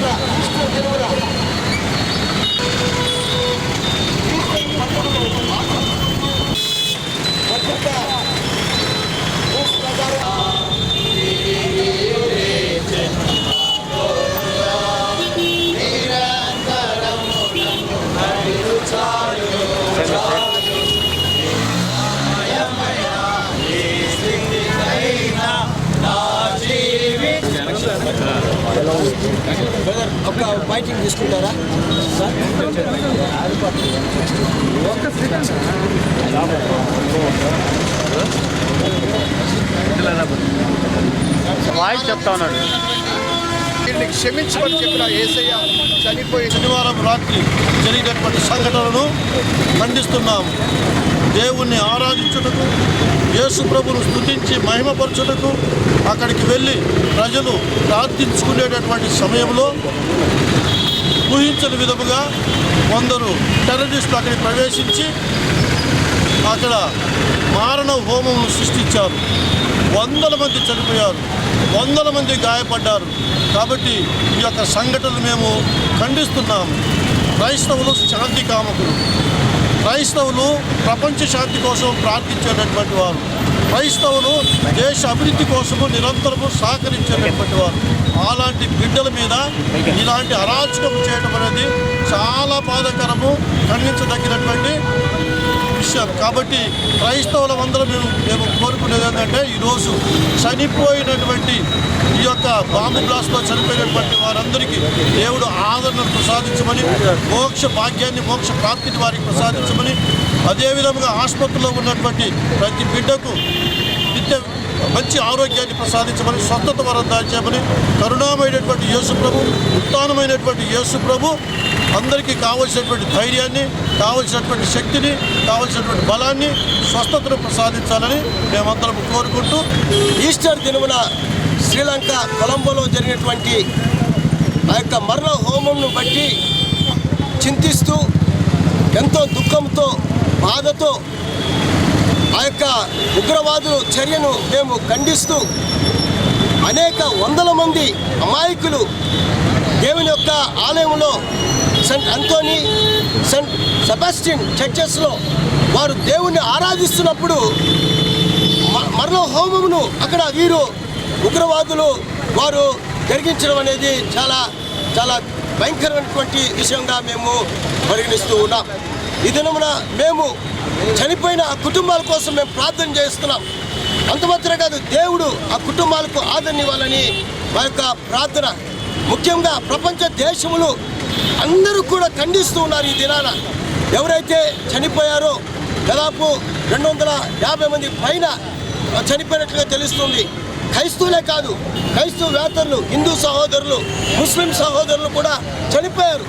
了。మైకింగ్ తీసుకుంటారా? Sir voice చెప్తా ఉన్నాడు. వీరిని క్షమించమని చెప్పిన ఏసయ్య చనిపోయి శనివారం రాత్రి జరిగినటువంటి సంఘటనలను ఖండిస్తున్నాం దేవుణ్ణి ఆరాధించుటకు యేసు ప్రభును మహిమపరచుటకు అక్కడికి వెళ్ళి ప్రజలు ప్రార్థించుకునేటటువంటి సమయంలో ఊహించని విధముగా కొందరు టెర్రరిస్టులు అక్కడికి ప్రవేశించి అక్కడ మారణ హోమమును సృష్టించారు. వందల మంది చనిపోయారు. వందల మంది గాయపడ్డారు. కాబట్టి ఈ యొక్క సంఘటనలు మేము ఖండిస్తున్నాము. క్రైస్తవులు శాంతి కామకులు. క్రైస్తవులు ప్రపంచ శాంతి కోసం ప్రార్థించేటటువంటి వారు. క్రైస్తవులు దేశ అభివృద్ధి కోసము నిరంతరము సహకరించేటటువంటి వారు. అలాంటి బిడ్డల మీద ఇలాంటి అరాచకం చేయడం అనేది చాలా బాధాకరము ఖండించదగినటువంటి విషయం కాబట్టి క్రైస్తవుల అందరం మేము మేము కోరుకునేది ఏంటంటే ఈరోజు చనిపోయినటువంటి ఈ యొక్క బాంబు బ్లాస్ట్లో చనిపోయినటువంటి వారందరికీ దేవుడు ఆదరణను ప్రసాదించమని మోక్ష భాగ్యాన్ని మోక్ష ప్రాప్తిని వారికి ప్రసాదించమని అదేవిధంగా ఆసుపత్రిలో ఉన్నటువంటి ప్రతి బిడ్డకు నిత్య మంచి ఆరోగ్యాన్ని ప్రసాదించమని స్వస్థత వరం దాల్చామని కరుణామైనటువంటి యేసు ప్రభు ఉత్తానమైనటువంటి యేసు ప్రభు అందరికీ కావలసినటువంటి ధైర్యాన్ని కావలసినటువంటి శక్తిని కావలసినటువంటి బలాన్ని స్వస్థతను ప్రసాదించాలని మేమందరం కోరుకుంటూ ఈస్టర్ దినమున శ్రీలంక కొలంబోలో జరిగినటువంటి ఆ యొక్క మరణ హోమంను బట్టి చింతిస్తూ ఎంతో దుఃఖంతో బాధతో ఆ యొక్క ఉగ్రవాదుల చర్యను మేము ఖండిస్తూ అనేక వందల మంది అమాయకులు దేవుని యొక్క ఆలయంలో సెంట్ అంతోని సెంట్ సెబాస్టిన్ చర్చెస్లో వారు దేవుణ్ణి ఆరాధిస్తున్నప్పుడు మ- మరణ హోమమును అక్కడ వీరు ఉగ్రవాదులు వారు జరిగించడం అనేది చాలా చాలా భయంకరమైనటువంటి విషయంగా మేము పరిగణిస్తూ ఉన్నాం. ఈ దినమున మేము చనిపోయిన కుటుంబాల కోసం మేము ప్రార్థన చేస్తున్నాం. అంతమాత్రమే కాదు దేవుడు ఆ కుటుంబాలకు ఆదరణ ఇవ్వాలని మా యొక్క ప్రార్థన. ముఖ్యంగా ప్రపంచ దేశములు అందరూ కూడా ఖండిస్తూ ఉన్నారు ఈ దినాన. ఎవరైతే చనిపోయారో దాదాపు రెండు వందల యాభై మంది పైన చనిపోయినట్లుగా తెలుస్తుంది. క్రైస్తవులే కాదు క్రైస్తవ వేతరులు హిందూ సహోదరులు ముస్లిం సహోదరులు కూడా చనిపోయారు.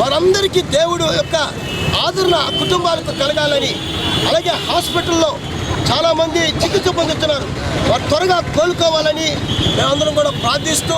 వారందరికీ దేవుడు యొక్క ఆదరణ కుటుంబాలకు కలగాలని అలాగే హాస్పిటల్లో చాలామంది చికిత్స పొందుతున్నారు. వారు త్వరగా కోలుకోవాలని మేమందరం కూడా ప్రార్థిస్తూ